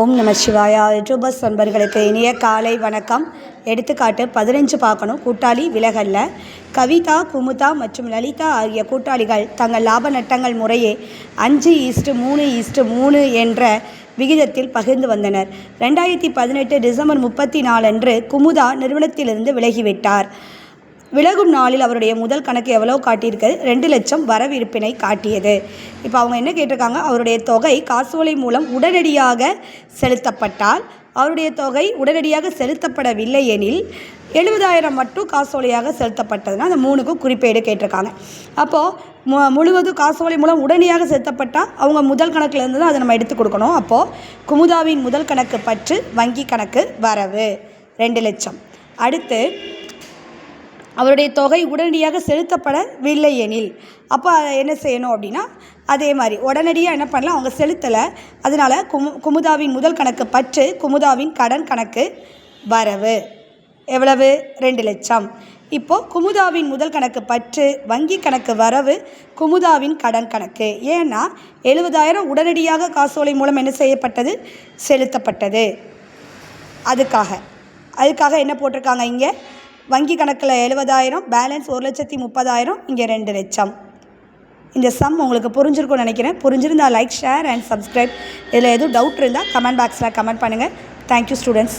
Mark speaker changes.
Speaker 1: ஓம் நம சிவாயா யூடியூபர்ஸ் நண்பர்களுக்கு இனிய காலை வணக்கம். எடுத்துக்காட்டு பதினஞ்சு பார்க்கணும். கூட்டாளி விலகல்ல. கவிதா குமுதா மற்றும் லலிதா ஆகிய கூட்டாளிகள் தங்கள் லாப நட்டங்கள் முறையே அஞ்சு ஈஸ்ட்டு மூணு ஈஸ்ட்டு மூணு என்ற விகிதத்தில் பகிர்ந்து வந்தனர். ரெண்டாயிரத்தி பதினெட்டு டிசம்பர் முப்பத்தி நாலன்று குமுதா நிறுவனத்திலிருந்து விலகிவிட்டார். விலகும் நாளில் அவருடைய முதல் கணக்கு எவ்வளோ காட்டியிருக்கிறது? ரெண்டு லட்சம் வரவிருப்பினை காட்டியது. இப்போ அவங்க என்ன கேட்டிருக்காங்க? அவருடைய தொகை காசோலை மூலம் உடனடியாக செலுத்தப்பட்டால் அவருடைய தொகை உடனடியாக செலுத்தப்படவில்லை எனில் எழுபதாயிரம் மட்டும் காசோலையாக செலுத்தப்பட்டதுன்னா அந்த மூணுக்கும் குறிப்பேடு கேட்டிருக்காங்க. அப்போது மு முழுவதும் காசோலை மூலம் உடனடியாக செலுத்தப்பட்டால் அவங்க முதல் கணக்கில் இருந்து தான் அதை நம்ம எடுத்து கொடுக்கணும். அப்போது குமுதாவின் முதல் கணக்கு பற்று வங்கி கணக்கு வரவு ரெண்டு லட்சம். அடுத்து அவருடைய தொகை உடனடியாக செலுத்தப்படவில்லை எனில் அப்போ என்ன செய்யணும் அப்படின்னா அதே மாதிரி உடனடியாக என்ன பண்ணலாம் அவங்க செலுத்தலை. அதனால் குமு குமுதாவின் முதல் கணக்கு பற்று குமுதாவின் கடன் கணக்கு வரவு. எவ்வளவு? ரெண்டு லட்சம். இப்போது குமுதாவின் முதல் கணக்கு பற்று வங்கி கணக்கு வரவு குமுதாவின் கடன் கணக்கு. ஏன்னா எழுபதாயிரம் உடனடியாக காசோலை மூலம் என்ன செய்யப்பட்டது? செலுத்தப்பட்டது. அதுக்காக. அதுக்காக என்ன போட்டிருக்காங்க இங்கே? வங்கி கணக்கில் எழுபதாயிரம் பேலன்ஸ் ஒரு லட்சத்தி முப்பதாயிரம் இங்கே ரெண்டு லட்சம். இந்த சம் உங்களுக்கு புரிஞ்சிருக்கும்னு நினைக்கிறேன். புரிஞ்சிருந்தால் லைக் ஷேர் அண்ட் சப்ஸ்கிரைப் இதில் எதுவும் டவுட் இருந்தால் கமெண்ட் பாக்ஸில் கமெண்ட் பண்ணுங்கள் தேங்க்யூ ஸ்டூடெண்ட்ஸ்